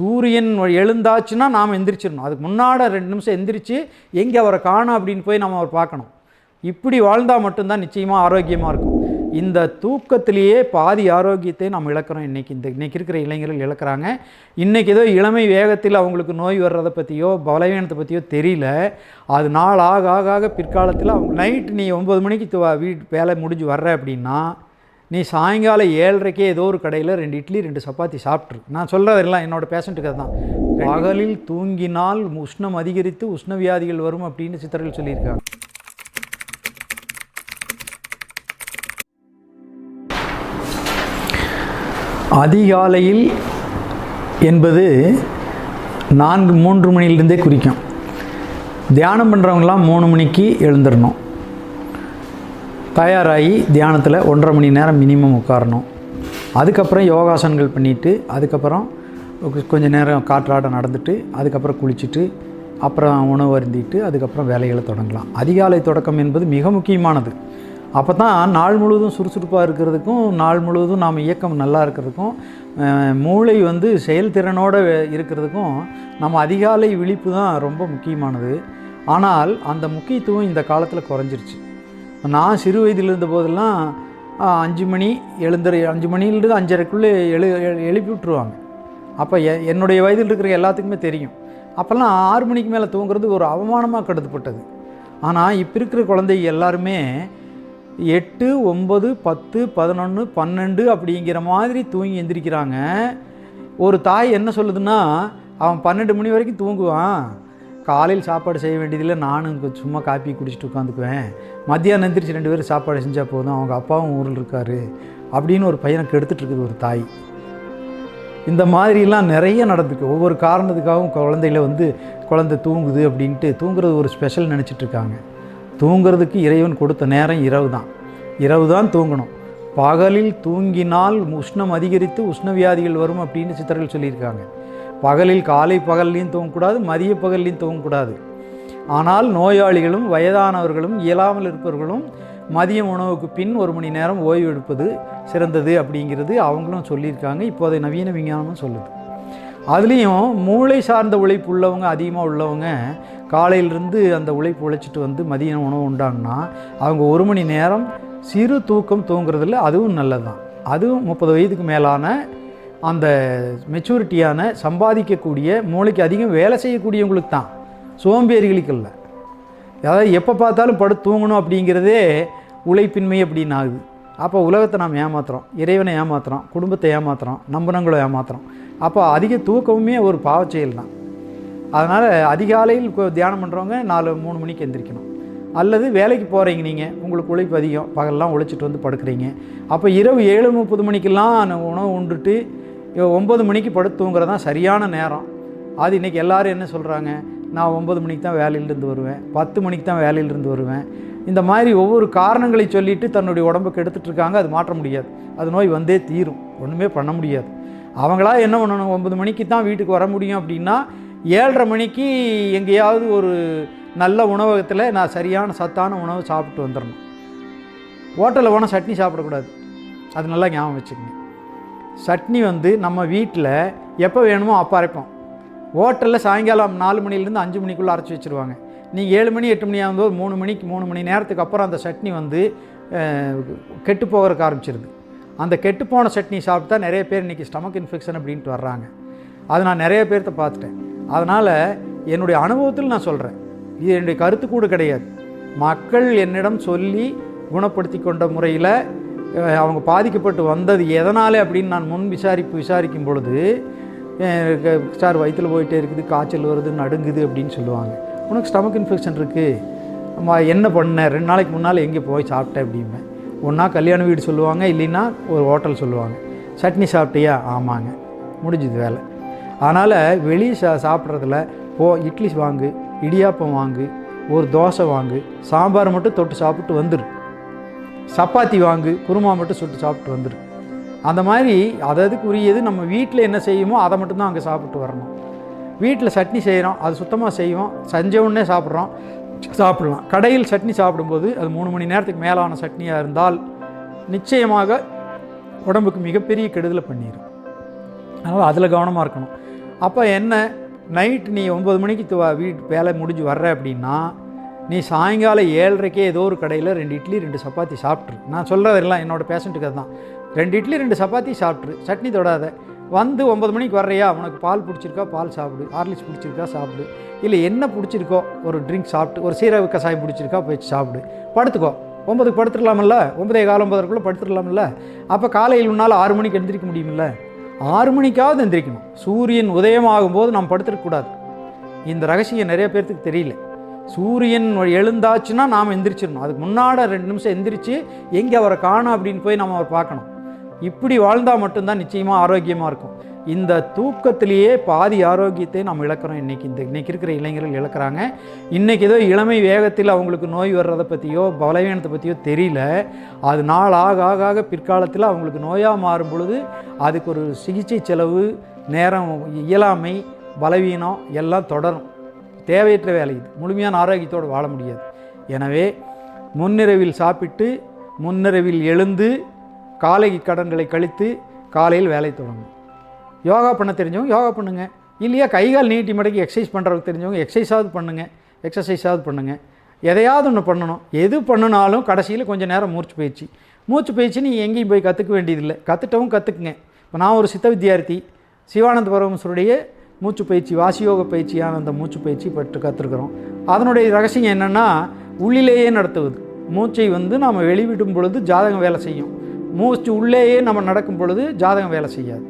சூரியன் எழுந்தாச்சுன்னா நாம் எந்திரிச்சிடணும். அதுக்கு முன்னாடி ரெண்டு நிமிஷம் எந்திரிச்சு எங்கே அவரை காணோம் அப்படின்னு போய் நம்ம அவர் பார்க்கணும். இப்படி வாழ்ந்தால் மட்டும்தான் நிச்சயமாக ஆரோக்கியமாக இருக்கும். இந்த தூக்கத்திலேயே பாதி ஆரோக்கியத்தை நாம் இழக்கிறோம் இன்றைக்கி இந்த இன்றைக்கி இருக்கிற இளைஞர்கள் இழக்கிறாங்க. இன்றைக்கி ஏதோ இளமை வேகத்தில் அவங்களுக்கு நோய் வர்றதை பற்றியோ பலவீனத்தை பற்றியோ தெரியல. அது நாள் ஆக ஆக ஆக பிற்காலத்தில் அவங்க நைட்டு நீ ஒம்பது மணிக்கு வீட்டு வேலை முடிஞ்சு வர்ற அப்படின்னா நீ சாயங்காலம் ஏழரைக்கே ஏதோ ஒரு கடையில் ரெண்டு இட்லி ரெண்டு சப்பாத்தி சாப்பிட்ரு. நான் சொல்கிறதெல்லாம் என்னோட பேஷண்ட்டுக்கு தான் பகலில் தூங்கினால் உஷ்ணம் அதிகரித்து உஷ்ண வியாதிகள் வரும் அப்படின்னு சித்தர்கள் சொல்லியிருக்காங்க. அதிகாலையில் என்பது நான்கு மூன்று மணிலிருந்தே குறிக்கும். தியானம் பண்ணுறவங்களாம் மூணு மணிக்கு எழுந்துடணும் தயாராகி தியானத்தில் ஒன்றரை மணி நேரம் மினிமம் உட்காரணும். அதுக்கப்புறம் யோகாசனங்கள் பண்ணிவிட்டு அதுக்கப்புறம் கொஞ்சம் கொஞ்ச நேரம் காற்றாட நடந்துட்டு அதுக்கப்புறம் குளிச்சுட்டு அப்புறம் உணவு அருந்திட்டு அதுக்கப்புறம் வேலைகளை தொடங்கலாம். அதிகாலை தொடக்கம் என்பது மிக முக்கியமானது. அப்போ தான் நாள் முழுவதும் சுறுசுறுப்பாக இருக்கிறதுக்கும் நாள் முழுவதும் நாம் இயக்கம் நல்லா இருக்கிறதுக்கும் மூளை வந்து செயல்திறனோடு இருக்கிறதுக்கும் நம்ம அதிகாலை விழிப்பு தான் ரொம்ப முக்கியமானது. ஆனால் அந்த முக்கியத்துவம் இந்த காலத்தில் குறைஞ்சிருச்சு. நான் சிறு வயதில் இருந்த போதெல்லாம் அஞ்சு மணி எழுந்தரை அஞ்சு மணிலிருந்து அஞ்சரைக்குள்ளே எழு எழு- எழுப்பி விட்ருவாங்க அப்போ எ என்னுடைய வயதில் இருக்கிற எல்லாத்துக்குமே தெரியும். அப்போல்லாம் ஆறு மணிக்கு மேலே தூங்குறது ஒரு அவமானமாக கருதப்பட்டது. ஆனால் இப்போ இருக்கிற குழந்தைங்க எல்லாருமே எட்டு ஒம்பது பத்து பதினொன்று பன்னெண்டு அப்படிங்கிற மாதிரி தூங்கி எந்திரிக்கிறாங்க. ஒரு தாய் என்ன சொல்லுதுன்னா அவன் பன்னெண்டு மணி வரைக்கும் தூங்குவான். காலையில் சாப்பாடு செய்ய வேண்டியதில்லை. நானும் சும்மா காப்பி குடிச்சிட்டு உட்காந்துக்குவேன். மத்தியானம் எந்திரிச்சு ரெண்டு பேரும் சாப்பாடு செஞ்சால் போதும். அவங்க அப்பாவும் ஊரில் இருக்காரு. அப்படின்னு ஒரு பையனை கெடுத்துட்டு இருக்குது ஒரு தாய். இந்த மாதிரிலாம் நிறைய நடந்துக்கு ஒவ்வொரு காரணத்துக்காகவும் குழந்தைகளை வந்து குழந்தை தூங்குது அப்படின்ட்டு தூங்குறது ஒரு ஸ்பெஷல் நினச்சிட்ருக்காங்க தூங்குறதுக்கு இறைவன் கொடுத்த நேரம் இரவு தான். இரவு தான் தூங்கணும். பகலில் தூங்கினால் உஷ்ணம் அதிகரித்து உஷ்ணவியாதிகள் வரும் அப்படின்னு சித்தர்கள் சொல்லியிருக்காங்க. பகலில் காலை பகல்லையும் தூங்கக்கூடாது மதிய பகல்லையும் தூங்கக்கூடாது. ஆனால் நோயாளிகளும் வயதானவர்களும் இயலாமல் இருப்பவர்களும் மதிய உணவுக்கு பின் ஒரு மணி நேரம் ஓய்வு எடுப்பது சிறந்தது அப்படிங்கிறது அவங்களும் சொல்லியிருக்காங்க. இப்போதை நவீன விஞ்ஞானமும் சொல்லுது. அதுலேயும் மூளை சார்ந்த உழைப்பு உள்ளவங்க அதிகமாக உள்ளவங்க காலையிலிருந்து அந்த உழைப்பு உழைச்சிட்டு வந்து மதிய உணவு உண்டாங்கன்னா அவங்க ஒரு மணி நேரம் சிறு தூக்கம் தூங்குறதில்ல அதுவும் நல்லது தான் அதுவும் முப்பது வயதுக்கு மேலான அந்த மெச்சூரிட்டியான சம்பாதிக்கக்கூடிய மூளைக்கு அதிகம் வேலை செய்யக்கூடியவங்களுக்கு தான். சோம்பேறிகளுக்கு இல்லை. அதாவது எப்போ பார்த்தாலும் படு தூங்கணும் அப்படிங்கிறதே உழைப்பின்மை அப்படின்னு ஆகுது. அப்போ உலகத்தை நாம் ஏமாத்துறோம். இறைவனை ஏமாத்துறோம். குடும்பத்தை ஏமாத்துறோம். நம்பனங்களை ஏமாத்துறோம். அப்போ அதிக தூக்கமுமே ஒரு பாவச்செயல் தான். அதனால் அதிகாலையில் இப்போ தியானம் பண்ணுறவங்க நாலு மூணு மணிக்கு எந்திரிக்கணும். அல்லது வேலைக்கு போகிறீங்க நீங்கள் உங்களுக்கு உழைப்பு அதிகம். பகல்லாம் உழைச்சிட்டு வந்து படுக்கிறீங்க. அப்போ இரவு ஏழு முப்பது மணிக்கெல்லாம் உணவு உண்டுட்டு ஒம்பது மணிக்கு படுத்து தூங்குறது தான் சரியான நேரம். அது இன்றைக்கி எல்லாரும் என்ன சொல்கிறாங்க நான் ஒம்பது மணிக்கு தான் வேலையிலேருந்து வருவேன். பத்து மணிக்கு தான் வேலையிலேருந்து வருவேன். இந்த மாதிரி ஒவ்வொரு காரணங்களை சொல்லிவிட்டு தன்னுடைய உடம்புக்கு கெடுத்துட்டு இருக்காங்க. அது மாற்ற முடியாது. அது நோய் வந்தே தீரும். ஒன்றுமே பண்ண முடியாது. அவங்களா என்ன பண்ணணும்? ஒம்பது மணிக்கு தான் வீட்டுக்கு வர முடியும் அப்படின்னா ஏழரை மணிக்கு எங்கேயாவது ஒரு நல்ல உணவகத்தில் நான் சரியான சத்தான உணவு சாப்பிட்டு வந்துடணும் ஹோட்டலில் போனால் சட்னி சாப்பிடக்கூடாது. அது நல்லா ஞாபகம் வச்சுக்கோங்க. சட்னி வந்து நம்ம வீட்டில் எப்போ வேணுமோ அப்போ அரைப்போம். ஹோட்டலில் சாயங்காலம் நாலு மணிலேருந்து அஞ்சு மணிக்குள்ளே அரைச்சி வச்சுருவாங்க. நீங்கள் ஏழு மணி எட்டு மணி ஆகும்போது மூணு மணிக்கு மூணு மணி நேரத்துக்கு அப்புறம் அந்த சட்னி வந்து கெட்டு போகிறதுக்கு ஆரம்பிச்சிருது. அந்த கெட்டுப்போன சட்னி சாப்பிட்டா நிறைய பேர் இன்றைக்கி ஸ்டமக் இன்ஃபெக்ஷன் அப்படின்ட்டு வர்றாங்க. அது நான் நிறைய பேர்த்த பார்த்துட்டேன். அதனால் என்னுடைய அனுபவத்தில் நான் சொல்கிறேன் இது என்னுடைய கருத்து கூட கிடையாது. மக்கள் என்னிடம் சொல்லி குணப்படுத்தி கொண்ட முறையில் அவங்க பாதிக்கப்பட்டு வந்தது எதனாலே அப்படின்னு நான் முன் விசாரிப்பு விசாரிக்கும் பொழுது சார் வயிற்றில் போயிட்டே இருக்குது காய்ச்சல் வருது நடுங்குது அப்படின்னு சொல்லுவாங்க. உனக்கு ஸ்டமக் இன்ஃபெக்ஷன் இருக்குது அம்மா என்ன பண்ண? ரெண்டு நாளைக்கு முன்னால் எங்கே போய் சாப்பிட்டேன் அப்படிம்பேன். ஒன்றா கல்யாண வீடு சொல்லுவாங்க இல்லைன்னா ஒரு ஹோட்டல் சொல்லுவாங்க. சட்னி சாப்பிட்டியா? ஆமாங்க. முடிஞ்சுது வேலை. அதனால் வெளியே சா சாப்பிட்றதுல போ இட்லி வாங்கு இடியாப்பம் வாங்கு ஒரு தோசை வாங்கு சாம்பார் மட்டும் தொட்டு சாப்பிட்டு வந்துடும் சப்பாத்தி வாங்கு குருமா மட்டும் சுட்டு சாப்பிட்டு வந்துடும் அந்த மாதிரி அததுக்கு உரியது நம்ம வீட்டில் என்ன செய்யுமோ அதை மட்டும்தான் அங்கே சாப்பிட்டு வரணும். வீட்டில் சட்னி செய்கிறோம் அது சுத்தமாக செய்வோம் செஞ்ச உடனே சாப்பிட்றோம் சாப்பிடலாம். கடையில் சட்னி சாப்பிடும்போது அது மூணு மணி நேரத்துக்கு மேலான சட்னியாக இருந்தால் நிச்சயமாக உடம்புக்கு மிகப்பெரிய கெடுதலை பண்ணிடும் அதனால் அதில் கவனமாக இருக்கணும். அப்போ என்ன நைட் நீ ஒம்பது மணிக்கு வீட்டு வேலை முடிஞ்சு வர்ற அப்படின்னா நீ சாயங்காலம் ஏழரைக்கே ஏதோ ஒரு கடையில் ரெண்டு இட்லி ரெண்டு சப்பாத்தி சாப்பிட்ரு நான் சொல்கிறதெல்லாம் என்னோட பேஷண்ட்டுக்கு அதுதான். ரெண்டு இட்லி ரெண்டு சப்பாத்தி சாப்பிட்ரு சட்னி தொடாத. வந்து ஒம்பது மணிக்கு வர்றியா? உனக்கு பால் பிடிச்சிருக்கா? பால் சாப்பிடு. ஹார்லிக்ஸ் பிடிச்சிருக்கா? சாப்பிடு. இல்லை என்ன பிடிச்சிருக்கோ? ஒரு ட்ரிங்க் சாப்பிட்டு ஒரு சீரக கசாயம் பிடிச்சிருக்கா? போய் சாப்பிடு. படுத்துக்கோ. ஒம்பதுக்கு படுத்துடலாமில்ல? ஒம்பதே காலம் ஒம்பதற்குள்ளே படுத்துடலாமில்ல? அப்போ காலையில் உன்னால் ஆறு மணிக்கு எழுந்திரிக்க முடியுமில்ல? ஆறு மணிக்காவது எந்திரிக்கணும். சூரியன் உதயமாகும் போது நாம் படுத்துருக்கக்கூடாது இந்த ரகசியம் நிறைய பேர்த்துக்கு தெரியல. சூரியன் எழுந்தாச்சுன்னா நாம் எந்திரிச்சிடணும். அதுக்கு முன்னாடி ரெண்டு நிமிஷம் எந்திரிச்சு எங்கே அவரை காணோம் அப்படின்னு போய் நம்ம அவர் பார்க்கணும். இப்படி வாழ்ந்தால் மட்டும்தான் நிச்சயமாக ஆரோக்கியமாக இருக்கும். இந்த தூக்கத்திலேயே பாதி ஆரோக்கியத்தை நாம் இழக்கிறோம். இன்றைக்கி இந்த இன்றைக்கி இருக்கிற இளைஞர்கள் இழக்கிறாங்க. இன்றைக்கி ஏதோ இளமை வேகத்தில் அவங்களுக்கு நோய் வர்றதை பற்றியோ பலவீனத்தை பற்றியோ தெரியல. அது நாள் ஆக ஆக ஆக பிற்காலத்தில் அவங்களுக்கு நோயாக மாறும் பொழுது அதுக்கு ஒரு சிகிச்சை செலவு நேரம் இயலாமை பலவீனம் எல்லாம் தொடரும். தேவையற்ற வேலை இது. முழுமையான ஆரோக்கியத்தோடு வாழ முடியாது. எனவே முன்னிரவில் சாப்பிட்டு முன்னிரவில் எழுந்து காலை கடன்களை கழித்து காலையில் வேலை தொடங்கும் யோகா பண்ண தெரிஞ்சவங்க யோகா பண்ணுங்கள் இல்லையா கைகால் நீட்டி மடக்கி எக்ஸசைஸ் பண்ணுறதுக்கு தெரிஞ்சவங்க எக்ஸசைஸாவது பண்ணுங்கள் எக்ஸசைஸாவது பண்ணுங்கள் எதையாவது ஒன்று பண்ணணும். எது பண்ணினாலும் கடைசியில் கொஞ்சம் நேரம் மூச்சு பயிற்சி. மூச்சு பயிற்சி நீ எங்கேயும் போய் கற்றுக்க வேண்டியதில்லை. கற்றுட்டவும் கற்றுக்குங்க இப்போ நான் ஒரு சித்த வித்தியார்த்தி சிவானந்த பரமசருடைய மூச்சு பயிற்சி வாசியோக பயிற்சியான அந்த மூச்சு பயிற்சி பட்டு கற்றுக்கிறோம் அதனுடைய ரகசியம் என்னென்னா உள்ளிலேயே நடத்துவது. மூச்சை வந்து நாம் வெளிவிடும் பொழுது ஜாதகம் வேலை செய்யும். மூச்சு உள்ளேயே நம்ம நடக்கும் பொழுது ஜாதகம் வேலை செய்யாது.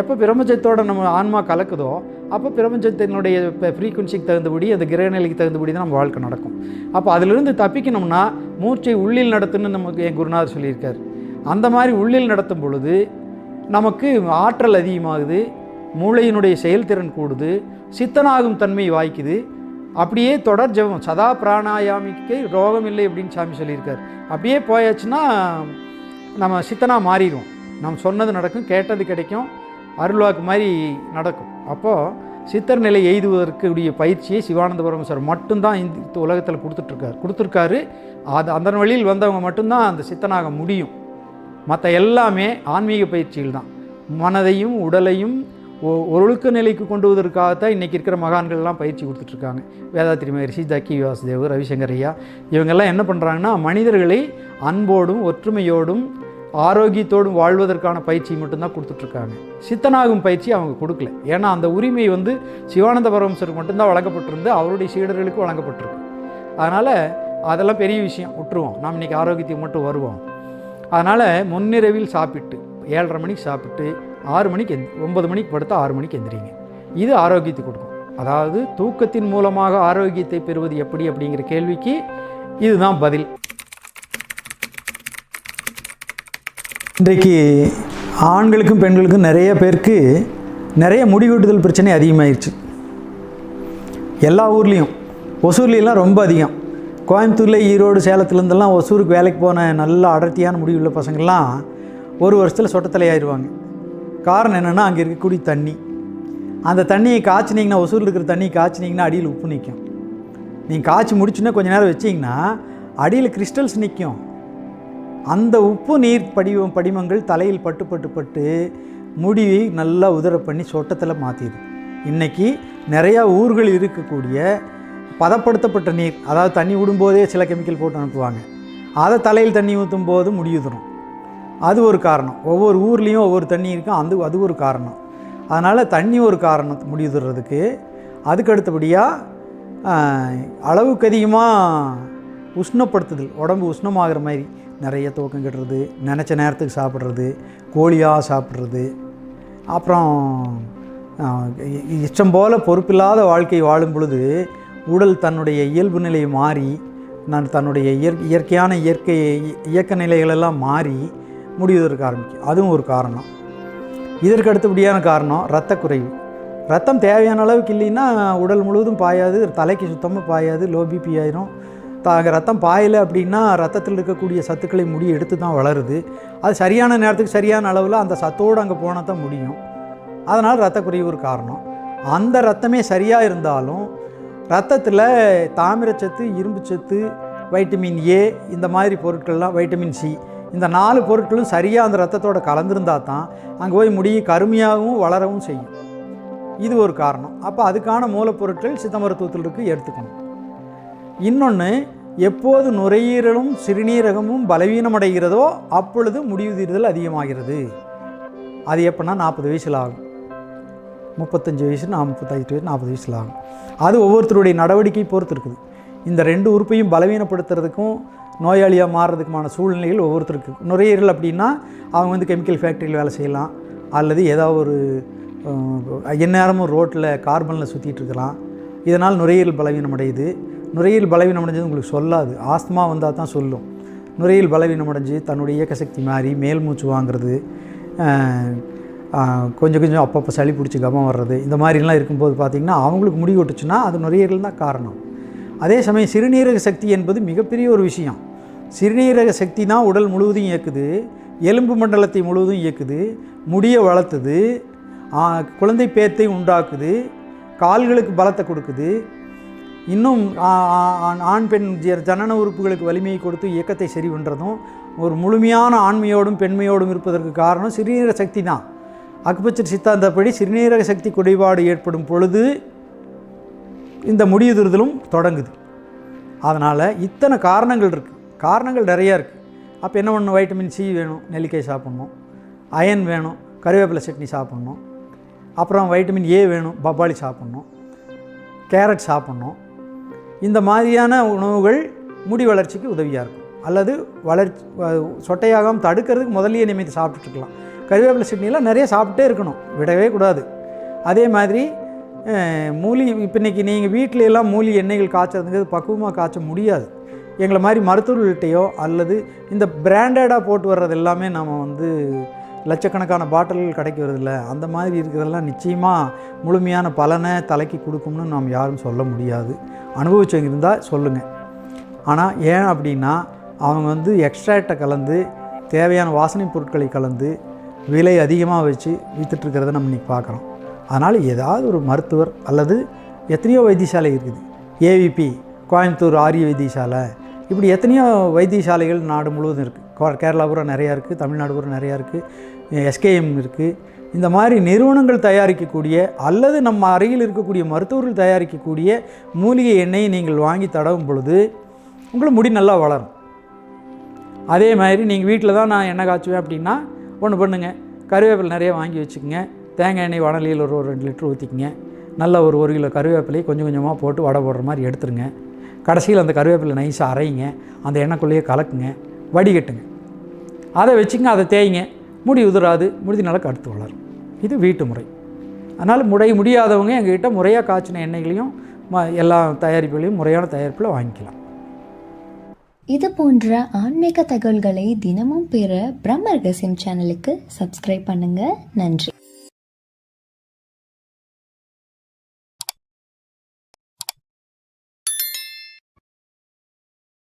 எப்போ பிரபஞ்சத்தோட நம்ம ஆன்மா கலக்குதோ அப்போ பிரபஞ்சத்தினுடைய ஃப்ரீக்குவன்சிக்கு தகுந்தபடி அந்த கிரகநிலைக்கு தகுந்தபடி தான் நம்ம வாழ்க்கை நடக்கும். அப்போ அதிலிருந்து தப்பிக்கணும்னா மூச்சை உள்ளில் நடத்துன்னு நமக்கு என் குருநாதர் சொல்லியிருக்கார். அந்த மாதிரி உள்ளில் நடத்தும் பொழுது நமக்கு ஆற்றல் அதிகமாகுது. மூளையினுடைய செயல்திறன் கூடுது சித்தனாகும் தன்மை வாய்க்குது. அப்படியே தொடர் ஜெபம் சதா பிராணாயாமிக்கு ரோகம் இல்லை அப்படின்னு சாமி சொல்லியிருக்கார். அப்படியே போயாச்சுன்னா நம்ம சித்தனாக மாறிடுவோம். நம்ம சொன்னது நடக்கும் கேட்டது கிடைக்கும் அருள்வாக்கு மாதிரி நடக்கும். அப்போது சித்தர் நிலை எய்துவதற்கு உடைய பயிற்சியை சிவானந்த பரமேஸ்வர் மட்டும்தான் இந்த உலகத்தில் கொடுத்துட்ருக்காரு. கொடுத்துருக்காரு. அது அந்த வழியில் வந்தவங்க மட்டும்தான் அந்த சித்தனாக முடியும். மற்ற எல்லாமே ஆன்மீக பயிற்சிகள் தான் மனதையும் உடலையும் ஒழுக்க நிலைக்கு கொண்டு வருவதற்காகத்தான் இன்றைக்கி இருக்கிற மகான்கள்லாம் பயிற்சி கொடுத்துட்ருக்காங்க. வேதாத்திரி மகரிஷி ஜக்கி வாசுதேவ் ரவிசங்கர் ஐயா இவங்கெல்லாம் என்ன பண்ணுறாங்கன்னா மனிதர்களை அன்போடும் ஒற்றுமையோடும் ஆரோக்கியத்தோடும் வாழ்வதற்கான பயிற்சி மட்டும்தான் கொடுத்துட்ருக்காங்க. சித்தனாகும் பயிற்சி அவங்க கொடுக்கல. ஏன்னா அந்த உரிமை வந்து சிவானந்த பரமசருக்கு மட்டும்தான் வழங்கப்பட்டிருந்து அவருடைய சீடர்களுக்கு வழங்கப்பட்டிருக்கு. அதனால் அதெல்லாம் பெரிய விஷயம். விட்டுருவோம். நாம் இன்றைக்கி ஆரோக்கியத்துக்கு மட்டும் வருவோம். அதனால் முன்னிரவில் சாப்பிட்டு ஏழரை மணிக்கு சாப்பிட்டு ஆறு மணிக்கு எந் ஒன்பது மணிக்கு படுத்தால் ஆறு மணிக்கு எந்திரிங்க. இது ஆரோக்கியத்தை கொடுக்கும். அதாவது தூக்கத்தின் மூலமாக ஆரோக்கியத்தை பெறுவது எப்படி அப்படிங்கிற கேள்விக்கு இதுதான் பதில். இன்றைக்கு ஆண்களுக்கும் பெண்களுக்கும் நிறைய பேருக்கு நிறைய முடிவெட்டுதல் பிரச்சனை அதிகமாயிருச்சு. எல்லா ஊர்லேயும். ஒசூர்லேலாம் ரொம்ப அதிகம். கோயம்புத்தூரில் ஈரோடு சேலத்துலேருந்தெல்லாம் ஒசூருக்கு வேலைக்கு போன நல்ல அடர்த்தியான முடிவுள்ள பசங்கள்லாம் ஒரு வருஷத்தில் சொட்டத்தலை ஆயிடுவாங்க காரணம் என்னென்னா அங்கே இருக்கக்கூடிய தண்ணி. அந்த தண்ணியை காய்ச்சினீங்கன்னா ஒசூரில் இருக்கிற தண்ணி காய்ச்சினீங்கன்னா அடியில் உப்பு நிற்கும். நீங்கள் காய்ச்சி முடிச்சுன்னா கொஞ்ச நேரம் வச்சிங்கன்னா அடியில் கிறிஸ்டல்ஸ் நிற்கும். அந்த உப்பு நீர் படிவம் படிமங்கள் தலையில் பட்டு பட்டு பட்டு முடியை நல்லா உதர பண்ணி சொட்டத்தில் மாற்றிடுது இன்றைக்கி நிறையா ஊர்கள் இருக்கக்கூடிய பதப்படுத்தப்பட்ட நீர் அதாவது தண்ணி விடும்போதே சில கெமிக்கல் போட்டு அனுப்புவாங்க. அதை தலையில் தண்ணி ஊற்றும் போது முடியுதுரும் அது ஒரு காரணம். ஒவ்வொரு ஊர்லேயும் ஒவ்வொரு தண்ணி இருக்கும் அந்த அது ஒரு காரணம். அதனால் தண்ணி ஒரு காரணம் முடிவுறதுக்கு அதுக்கு அடுத்தபடியாக அளவுக்கு அதிகமாக உஷ்ணப்படுத்துதல் உடம்பு உஷ்ணமாகிற மாதிரி நிறைய தூக்கம் கட்டுறது நினச்ச நேரத்துக்கு சாப்பிட்றது கோழியாக சாப்பிட்றது அப்புறம் இஷ்டம் போல் பொறுப்பில்லாத வாழ்க்கை வாழும் பொழுது உடல் தன்னுடைய இயல்பு நிலையை மாறி நான் தன்னுடைய இயற் இயற்கையான இயற்கை இயக்க நிலைகளெல்லாம் மாறி முடிவதற்கு ஆரம்பிக்கும். அதுவும் ஒரு காரணம். இதற்கு அடுத்தபடியான காரணம் இரத்த குறைவு ரத்தம் தேவையான அளவுக்கு இல்லைன்னா உடல் முழுவதும் பாயாது தலைக்கு சுத்தமாக பாயாது லோ பிபி ஆயிரும். தாங்க ரத்தம் பாயலை அப்படின்னா ரத்தத்தில் இருக்கக்கூடிய சத்துக்களை முடி எடுத்து தான் வளருது. அது சரியான நேரத்துக்கு சரியான அளவில் அந்த சத்தோடு அங்கே போனால் தான் முடியும். அதனால் இரத்த குறைவு ஒரு காரணம். அந்த ரத்தமே சரியாக இருந்தாலும் ரத்தத்தில் தாமிரச்சத்து இரும்புச்சத்து வைட்டமின் ஏ இந்த மாதிரி பொருட்கள்லாம் வைட்டமின் சி இந்த நாலு பொருட்களும் சரியாக அந்த ரத்தத்தோடு கலந்துருந்தா தான் அங்கே போய் முடி கருமையாகவும் வளரவும் செய்யும். இது ஒரு காரணம். அப்போ அதுக்கான மூலப்பொருட்கள் சித்த மருத்துவத்தில் இருக்கு எடுத்துக்கணும். இன்னொன்று எப்போது நுரையீரலும் சிறுநீரகமும் பலவீனமடைகிறதோ அப்பொழுது முடிவுதீர்தல் அதிகமாகிறது. அது எப்போனா நாற்பது வயசில் ஆகும் முப்பத்தஞ்சு வயசு நான் முப்பத்தஞ்சு வயசு நாற்பது வயசில் ஆகும் அது ஒவ்வொருத்தருடைய நடவடிக்கை பொறுத்து இருக்குது. இந்த ரெண்டு உறுப்பையும் பலவீனப்படுத்துறதுக்கும் நோயாளியாக மாறுறதுக்குமான சூழ்நிலைகள் ஒவ்வொருத்தருக்கு நுரையீரல் அப்படின்னா அவங்க வந்து கெமிக்கல் ஃபேக்ட்ரியில் வேலை செய்யலாம். அல்லது ஏதாவது ஒரு எந்நேரமும் ரோட்டில் கார்பனில் சுற்றிட்டு இருக்கலாம். இதனால் நுரையீரல் பலவீனம் அடையுது. நுரையீரல் பலவீனம் அடைஞ்சது உங்களுக்கு சொல்லாது. ஆஸ்துமா வந்தால் தான் சொல்லும். நுரையீரல் பலவீனம் அடைஞ்சு தன்னுடைய இயக்க சக்தி மாறி மேல் மூச்சு வாங்குறது கொஞ்சம் கொஞ்சம் அப்பப்போ சளி பிடிச்சி கவம் வர்றது இந்த மாதிரிலாம் இருக்கும்போது பார்த்திங்கன்னா அவங்களுக்கு முடி கொட்டுச்சுன்னா அது நுரையீரல் தான் காரணம். அதே சமயம் சிறுநீரக சக்தி என்பது மிகப்பெரிய ஒரு விஷயம். சிறுநீரக சக்தி தான் உடல் முழுவதும் இயக்குது எலும்பு மண்டலத்தை முழுவதும் இயக்குது முடியை வளர்த்துது குழந்தை பேத்தை உண்டாக்குது கால்களுக்கு பலத்தை கொடுக்குது. இன்னும் ஆண் ஆண் பெண் ஜனன உறுப்புகளுக்கு வலிமையை கொடுத்து இயக்கத்தை சரி பண்ணுறதும் ஒரு முழுமையான ஆண்மையோடும் பெண்மையோடும் இருப்பதற்கு காரணம் சிறுநீரக சக்தி தான். அக்குபச்சர் சித்தாந்தப்படி சிறுநீரக சக்தி குறைபாடு ஏற்படும் பொழுது இந்த முடியுதிர்தலும் தொடங்குது. அதனால் இத்தனை காரணங்கள் இருக்குது காரணங்கள் நிறையா இருக்குது அப்போ என்ன பண்ணணும்? வைட்டமின் சி வேணும் நெல்லிக்காய் சாப்பிட்ணும். அயன் வேணும் கருவேப்பிலை சட்னி சாப்பிட்ணும். அப்புறம் வைட்டமின் ஏ வேணும் பப்பாளி சாப்பிட்ணும். கேரட் சாப்பிட்ணும். இந்த மாதிரியான உணவுகள் முடி வளர்ச்சிக்கு உதவியாக இருக்கும். அல்லது வளர்ச்சி சொட்டையாகாமல் தடுக்கிறதுக்கு முதல்லயே நிமித்து சாப்பிட்டுட்டுருக்கலாம் கருவேப்பிலை சட்னிலாம் நிறைய சாப்பிட்டே இருக்கணும். விடவே கூடாது. அதே மாதிரி மூலி இப்போ இன்றைக்கி நீங்கள் வீட்டில எல்லாம் எண்ணெய்கள் காய்ச்சதுங்கிறது பக்குவமாக காய்ச்ச முடியாது. எங்களை மாதிரி மருத்துவர்கள்ட்டையோ அல்லது இந்த பிராண்டடாக போட்டு வர்றது எல்லாமே நம்ம வந்து லட்சக்கணக்கான பாட்டில்கள் கிடைக்க வருதில்ல அந்த மாதிரி இருக்கிறதெல்லாம் நிச்சயமாக முழுமையான பலனை தலைக்கு கொடுக்கும்னு நாம் யாரும் சொல்ல முடியாது. அனுபவிச்சவங்க இருந்தால் சொல்லுங்கள் ஆனால் ஏன் அப்படின்னா அவங்க வந்து எக்ஸ்ட்ராக்டை கலந்து தேவையான வாசனை பொருட்களை கலந்து விலை அதிகமாக வச்சு விற்றுட்ருக்கிறத நம்ம இன்றைக்கி பார்க்குறோம் அதனால் ஏதாவது ஒரு மருத்துவர் அல்லது எத்தனையோ வைத்தியசாலை இருக்குது. ஏவிபி கோயம்புத்தூர் ஆரிய வைத்தியசாலை. இப்படி எத்தனையோ வைத்தியசாலைகள் நாடு முழுவதும் இருக்குது கேரளா பூரா நிறையா இருக்குது தமிழ்நாடு பூரா நிறையா இருக்குது எஸ்கேஎம் இருக்குது இந்த மாதிரி நிறுவனங்கள் தயாரிக்கக்கூடிய அல்லது நம்ம அருகில் இருக்கக்கூடிய மருத்துவர்கள் தயாரிக்கக்கூடிய மூலிகை எண்ணெயை நீங்கள் வாங்கி தடவும் பொழுது உங்களுக்கு முடி நல்லா வளரும். அதே மாதிரி நீங்கள் வீட்டில் தான் நான் எண்ணெய் காய்ச்சுவேன் அப்படின்னா ஒன்று பண்ணுங்கள் கருவேப்பிலை நிறைய வாங்கி வச்சுக்கோங்க. தேங்காய் எண்ணெய் வடலியில் ஒரு ஒரு ரெண்டு லிட்டர் ஊற்றிக்கங்க நல்ல ஒரு ஒரு கிலோ கருவேப்பிலையை கொஞ்சம் கொஞ்சமாக போட்டு வடை போடுற மாதிரி எடுத்துருங்க. கடைசியில் அந்த கருவேப்பிலை நைஸாக அரைங்க அந்த எண்ணெய்க்குள்ளேயே கலக்குங்க. வடிகட்டுங்க. அதை வச்சுங்க அதை தேய்ங்க. முடி உதிராது. முடி நல்லா கடுத்து வளரும். இது வீட்டு முறை. அதனால் முடை முடியாதவங்க எங்ககிட்ட முறையாக காய்ச்சின எண்ணெய்களையும் எல்லா தயாரிப்புகளையும் முறையான தயாரிப்பில் வாங்கிக்கலாம். இது போன்ற ஆன்மீக தகவல்களை தினமும் பெற பிரம்ம ரகசியம் சேனலுக்கு சப்ஸ்கிரைப் பண்ணுங்கள் நன்றி.